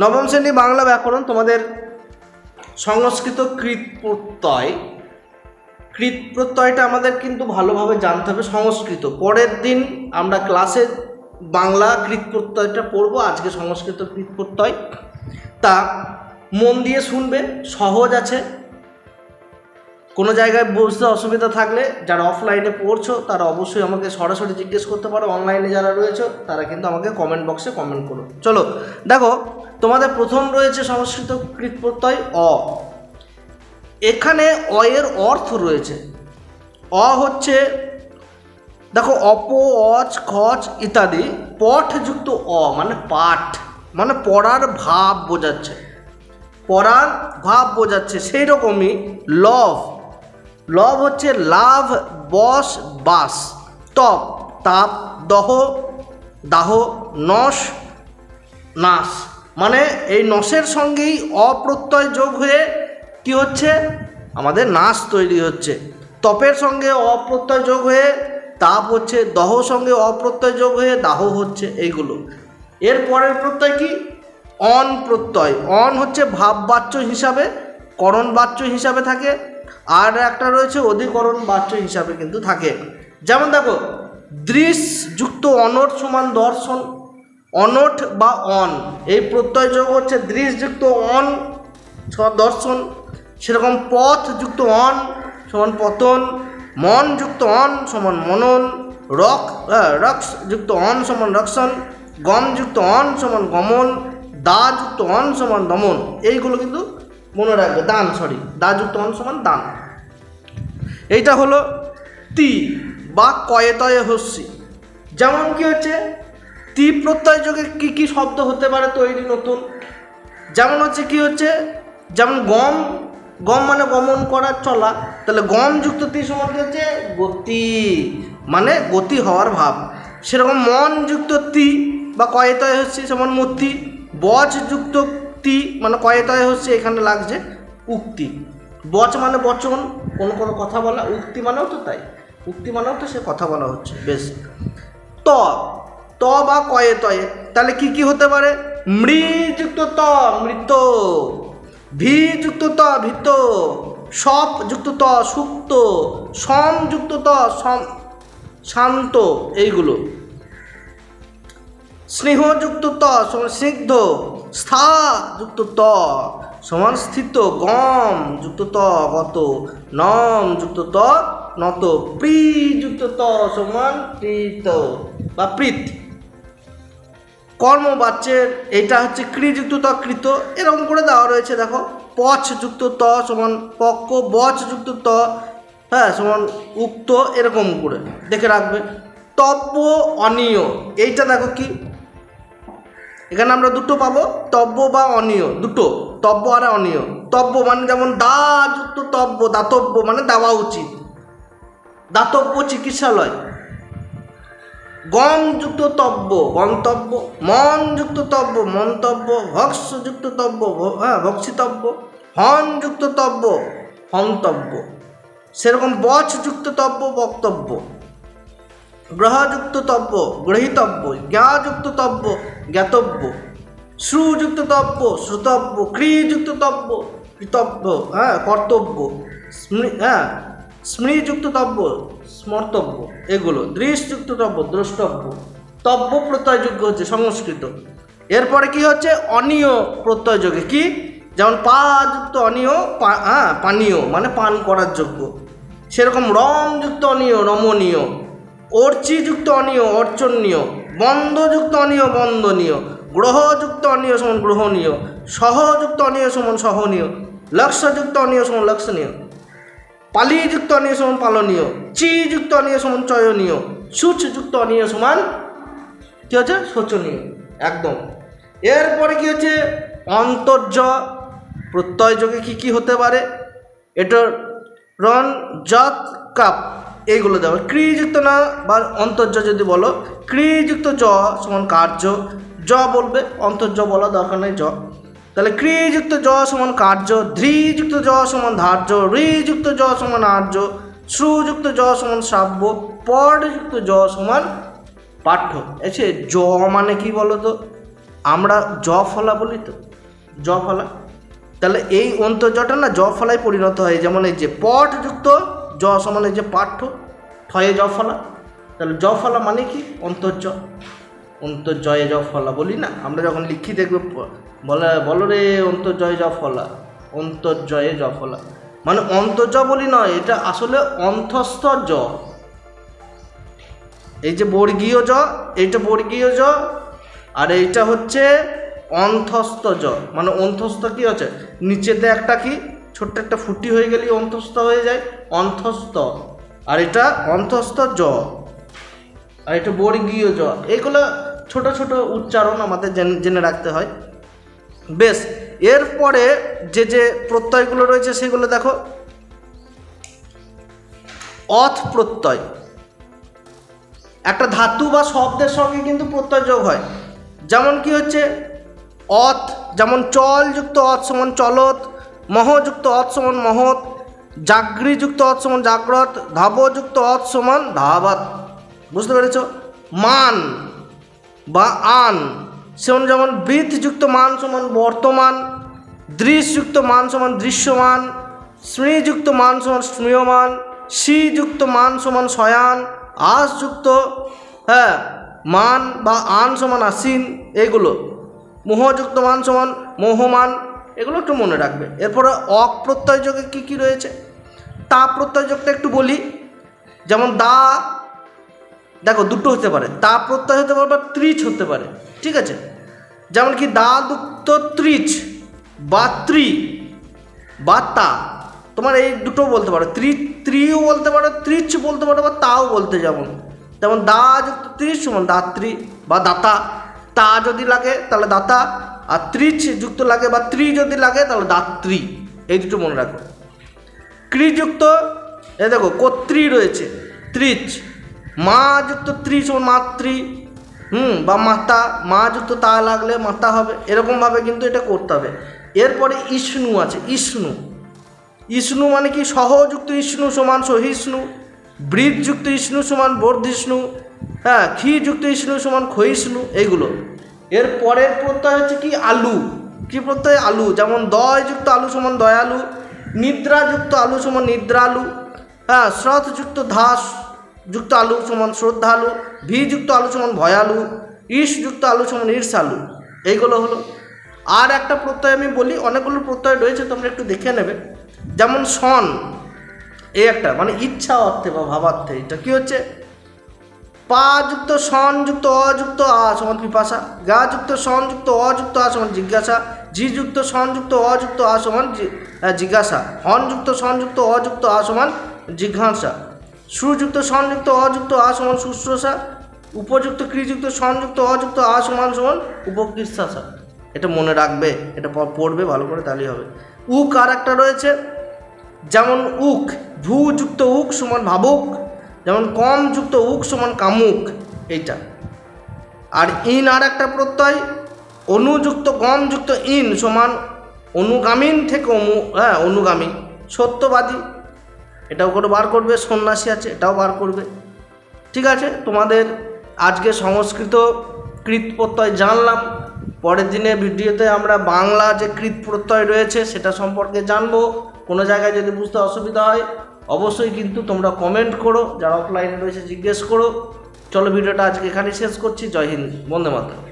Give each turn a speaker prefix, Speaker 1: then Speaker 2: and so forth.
Speaker 1: নবম শ্রেণি বাংলা ব্যাকরণ, তোমাদের সংস্কৃত কৃত প্রত্যয় কৃত প্রত্যয়টা আমাদের কিন্তু ভালোভাবে জানতে হবে সংস্কৃত। পরের দিন আমরা ক্লাসে বাংলা কৃত প্রত্যয়টা পড়ব, আজকে সংস্কৃত কৃত প্রত্যয় তা মন দিয়ে শুনবে, সহজ আছে। কোনো জায়গায় বুঝতে অসুবিধা থাকলে যারা অফলাইনে পড়ছো, তারা অবশ্যই আমাকে সরাসরি জিজ্ঞেস করতে পারো। অনলাইনে যারা রয়েছে, তারা কিন্তু আমাকে কমেন্ট বক্সে কমেন্ট করো। চলো, দেখো তোমাদের প্রথম রয়েছে সংস্কৃত কৃত প্রত্যয় অ। এখানে অ এর অর্থ রয়েছে। অ হচ্ছে, দেখো, অপ, অচ, খচ ইত্যাদি পঠযুক্ত অ মানে পাঠ মানে পড়ার ভাব বোঝাচ্ছে। পড়ার ভাব বোঝাচ্ছে সেই রকমই লভ। লভ হচ্ছে লাভ, বস, বাস, তপ, তাপ, দহ, দাহ, নস নাশ মানে এই নসের সঙ্গেই অপ্রত্যয় যোগ হয়ে কি হচ্ছে? আমাদের নাশ তৈরি হচ্ছে। তপের সঙ্গে অপ্রত্যয় যোগ হয়ে তাপ হচ্ছে, দহ সঙ্গে অপ্রত্যয় যোগ হয়ে দাহ হচ্ছে, এইগুলো। এর পরের প্রত্যয় কি? অন প্রত্যয়। অন হচ্ছে ভাব বাচ্য হিসাবে, করণ বাচ্য হিসাবে থাকে। আর একটা রয়েছে অধিকরণ বাচ্য হিসাবে কিন্তু থাকে। যেমন দেখো, দৃশ যুক্ত অনট সমান দর্শন অনট বা অন। এই প্রত্যয় যোগ হচ্ছে দৃশযুক্ত অন দর্শন, সেরকম পথ যুক্ত অন সমান পতন মন যুক্ত অন সমান মনন, রক রক্স যুক্ত অন সমান রক্ষণ গমযুক্ত অন সমান গমন দা যুক্ত অন সমান দমন। এইগুলো কিন্তু মনে রাখবে, দান সরি দা যুক্ত অন সমান দান। এইটা হলো তি বা কয়েতয়ে হস্যি যেমন কি হচ্ছে? তি প্রত্যয় যোগে কি কি শব্দ হতে পারে তৈরি নতুন? যেমন হচ্ছে কি হচ্ছে? যেমন গম গম মানে গমন করা, চলা। তাহলে গম যুক্ত তি সমান হচ্ছে গতি মানে গতি হওয়ার ভাব। সেরকম মন যুক্ত তি বা কয়েতয় হচ্ছে যেমন মূর্তি বচ যুক্ত তি মানে কয়েতয় হচ্ছে এখানে লাগছে উক্তি। বচ মানে বচন, কোনো কোনো কথা বলা, উক্তি মানেও তো তাই। উক্তি মানেও তো সে কথা বলা হচ্ছে, বেশ। ত ত বা কয়ে তয়ে, তাহলে কি কি হতে পারে? মৃযুক্ত ত, মৃত। ভি যুক্ত ত ভীত সপ যুক্ত ত সুক্ত সম যুক্ত ত শান্ত, এইগুলো। স্নেহযুক্ত ত, সমান স্নিগ্ধ স্থা যুক্ত ত, সমান স্থিত। গম যুক্ত ত, গত। নম যুক্ত ত, নত। প্রি যুক্ত ত, সমান প্রীত বা প্রীত কর্মবাচ্যের এটা হচ্ছে ক্রিযুক্ত ত কৃত এরকম করে দেওয়া রয়েছে, দেখো। পচ যুক্ত ত সমান পক্ক বচ যুক্ত ত হ্যাঁ সমান উক্ত, এরকম করে, দেখে রাখবে। তব্য অনিয়, এইটা দেখো কি? এখানে আমরা দুটো পাবো, তব্য বা অনিয়, দুটো, তব্য আর অনিয়। তব্য মানে যেমন দা যুক্ত তব্য, দাতব্য মানে দেওয়া উচিত। দাতব্য চিকিৎসালয়। গম যুক্ত তব্য, গন্তব্য মন যুক্ত তব্য, মন্তব্য ভক্স যুক্ত তব্য হ্যাঁ ভক্ষিতব্য হন যুক্ত তব্য হন্তব্য সেরকম বচ যুক্ত তব্য, বক্তব্য। গ্রহযুক্ত তব্য, গ্রহীতব্য, জ্ঞাযুক্ত তব্য, জ্ঞাতব্য। শ্রুযুক্ত তব্য, শ্রুতব্য, ক্রিযুক্ত তব্য, কৃতব্য হ্যাঁ কর্তব্য। হ্যাঁ স্মৃযুক্ত তব্য স্মর্তব্য, এগুলো দৃশযুক্ত তব্য দ্রষ্টব্য, তব্য প্রত্যয়যোগ্য হচ্ছে সংস্কৃত। এরপরে কি হচ্ছে? অনিয় প্রত্যয়যোগে কি? যেমন পা যুক্ত অনিয় হ্যাঁ পানীয় মানে পান করার যোগ্য। সেরকম রমযুক্ত অনিয়, রমণীয়। অর্চিযুক্ত অনিয়, অর্চনীয়। বন্ধযুক্ত অনিয় বন্দনীয় গ্রহযুক্ত অনিয় সমান গ্রহণীয়। সহযুক্ত অনিয় সমান সহনীয়। লক্ষ্যযুক্ত অনিয় সমান লক্ষণীয় পালিযুক্ত অনিয় সমান পালনীয়, চিযুক্ত অনিয় সমান চয়নীয়, সুচযুক্ত অনিয় সমান কি হচ্ছে? শোচনীয়। একদম। এরপরে কি হচ্ছে? অন্তর্য প্রত্যয় যোগে কী কি হতে পারে? এটা রন যত কাপ, এইগুলো দেওয়া। ক্রিযুক্ত না, বা অন্তর্য যদি বলো, ক্রিযুক্ত জ সমান কার্য। জ বলবে, অন্তর্য বলা দরকার নেই জ তাহলে ক্রিযুক্ত জ সমান কার্য, ধৃযুক্ত জ সমান ধার্য, ঋযুক্ত জ সমান আর্য, শ্রুযুক্ত জ সমান শ্রাব্য, পরযুক্ত জ সমান পাঠ্য। এসে জ মানে কি বলো তো আমরা জ ফলা বলি তো, জ ফলা। তাহলে এই অন্তর্জটা না জ ফলায় পরিণত হয়, যেমন এই যে পট যুক্ত জ সমান এই যে পাঠ্য ঠয়ে জ ফলা। তাহলে জ ফলা মানে কি? অন্তর্জ। অন্তর্জয়ে জ ফলা বলি না? আমরা যখন লিখি দেখবে বলে, বলো রে অন্তর্জয় জ ফলা, অন্তর্জয়ে জ ফলা। মানে অন্তর্জ বলি নয়, এটা আসলে অন্তস্থ জ। এই যে বর্গীয় জ, এইটা বর্গীয় জ, আর এইটা হচ্ছে অন্থস্থ জ। মানে অন্থস্থ কি হচ্ছে? নিচেতে একটা কি? ছোট্ট একটা ফুটি হয়ে গেলে অন্থস্থ হয়ে যায় অন্থস্থ আর এটা অন্থস্থ জ। আর এটা বর্গীয় জ। এগুলো ছোট ছোট উচ্চারণ আমাদের জেনে রাখতে হয়। বেশ, এরপরে যে যে প্রত্যয়গুলো রয়েছে সেগুলো দেখো। অথ প্রত্যয়। একটা ধাতু বা শব্দের সঙ্গে কিন্তু প্রত্যয় যোগ হয়। যেমন কি হচ্ছে? অথ, যেমন চল যুক্ত অথ সমান চলত মহযুক্ত অথ সমান মহৎ জাগৃযুক্ত অথ সমান জাগ্রত ধাবযুক্ত অথ সমান ধাবাত। বুঝতে পেরেছ? মান। বা আন। সেমন যেমন বৃত্তযুক্ত মান সমান বর্তমান দৃশযুক্ত মান সমান দৃশ্যমান শ্রীযুক্ত মান সমান স্মীয়মান যুক্ত মান সমান শয়ান আশযুক্ত হ্যাঁ মান বা আন সমান আসীন এগুলো। মোহযুক্ত মান সমান মোহমান, এগুলো একটু মনে রাখবে। এরপরে অক প্রত্যয় যোগে কী কী রয়েছে? তা প্রত্যয় যোগটা একটু বলি। যেমন দা দেখো দুটো হতে পারে, তা প্রত্যয় হতে পারে বা ত্রিচ হতে পারে, ঠিক আছে? যেমন কি দা দুক্ত ত্রিচ বা ত্রি বা তা, তোমার এই দুটো বলতে পারো, ত্রি, ত্রিও বলতে পারো, ত্রিচ বলতে পারো বা তাও বলতে যেমন যেমন দা যুক্ত ত্রিশ সমান দাত্রী বা দাতা, তা যদি লাগে তাহলে দাতা, আর ত্রিচ যুক্ত লাগে বা ত্রি যদি লাগে তাহলে দাত্রী এই দুটো মনে রাখো। ক্রিযুক্ত এ দেখো কর্ত্রী রয়েছে, ত্রিচ মা যুক্ত ত্রি সমান মাতৃ, হুম, বা মাতা, মা যুক্ত তা লাগলে মাতা হবে, এরকমভাবে কিন্তু এটা করতে হবে। এরপরে ইষ্ণু আছে, ইষ্ণু। ইষ্ণু মানে কি? সহযুক্ত ইষ্ণু সমান সহিষ্ণু, বৃদ্ধযুক্ত ইষ্ণু সমান বর্ধিষ্ণু হ্যাঁ ক্ষীযুক্ত ইষ্ণু সমান ক্ষয়িষ্ণু, এইগুলো। এর পরের প্রত্যয় হচ্ছে কি? আলু। কি প্রত্যয়? আলু। যেমন দয়যুক্ত আলু সমান দয়ালু, নিদ্রাযুক্ত আলু সমান নিদ্রালু হ্যাঁ শ্রথযুক্ত ধাস যুক্ত আলু সমান শ্রদ্ধালু ভিযুক্ত আলু সমান ভয়ালু ঈশযুক্ত আলু সমান ঈর্ষালু এইগুলো হলো। আর একটা প্রত্যয় আমি বলি, অনেকগুলো প্রত্যয় রয়েছে, তোমরা একটু দেখে নেবে। যেমন সন, এই একটা মানে ইচ্ছা অর্থে বা ভাবার্থে, এটা কি হচ্ছে? পা যুক্ত সন যুক্ত অযুক্ত আ সমান পিপাসা, গা যুক্ত সন যুক্ত অযুক্ত আ সমান জিজ্ঞাসা জি যুক্ত সন যুক্ত অযুক্ত আ সমান জিজ্ঞাসা, হন যুক্ত সন যুক্ত অযুক্ত আ সমান জিজ্ঞাসা। সুযুক্ত, সংযুক্ত, অযুক্ত আ সমান শুশ্রূষা। উপযুক্ত, ক্রিযুক্ত, সংযুক্ত, অযুক্ত আ সমান সমান উপকৃষ্টাসা এটা মনে রাখবে, এটা পড়বে, ভালো করে তাহলেই হবে। উক আর একটা রয়েছে, যেমন উক ভূ যুক্ত উক সমান ভাবুক, যেমন কম যুক্ত উক সমান কামুক, এইটা। আর ইন আর একটা প্রত্যয়, অনুযুক্ত গম যুক্ত ইন সমান অনুগামীন থেকে হ্যাঁ অনুগামী, সত্যবাদী। এটাও করে বার করবে, সন্ন্যাসী আছে, এটাও বার করবে। ঠিক আছে, তোমাদের আজকে সংস্কৃত কৃত প্রত্যয় জানলাম। পরের দিনে ভিডিওতে আমরা বাংলা যে কৃত প্রত্যয় রয়েছে সেটা সম্পর্কে জানব। কোনো জায়গায় যদি বুঝতে অসুবিধা হয়, অবশ্যই কিন্তু তোমরা কমেন্ট করো, যারা অফলাইনে রয়েছে জিজ্ঞেস করো। চলো ভিডিওটা আজকে এখানেই শেষ করছি। জয় হিন্দ, বন্দে মাতরম।